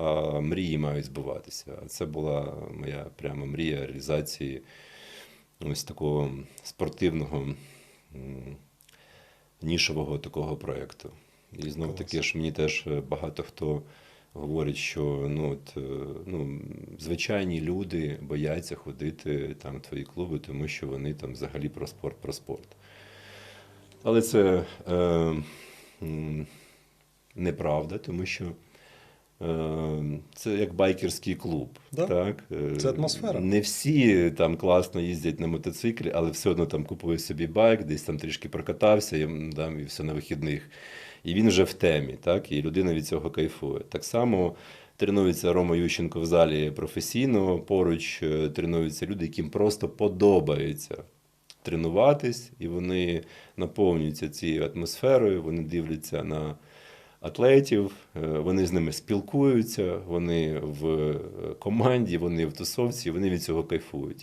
а мрії мають збуватися. Це була моя прямо мрія реалізації ось такого спортивного нішового такого проєкту. І знов таки ж мені теж багато хто говорить, що ну, от, е, ну, звичайні люди бояться ходити там в твої клуби, тому що вони там взагалі про спорт, про спорт. Але це е, неправда, тому що це як байкерський клуб. Да. Так? Е, Це атмосфера. Не всі там класно їздять на мотоциклі, але все одно там купує собі байк, десь там трішки прокатався, і, там, і все на вихідних. І він вже в темі, так? і людина від цього кайфує. Так само тренується Рома Ющенко в залі професійно, поруч е, тренуються люди, яким просто подобається тренуватись, і вони наповнюються цією атмосферою, вони дивляться на атлетів, е, вони з ними спілкуються, вони в е, команді, вони в тусовці, вони від цього кайфують.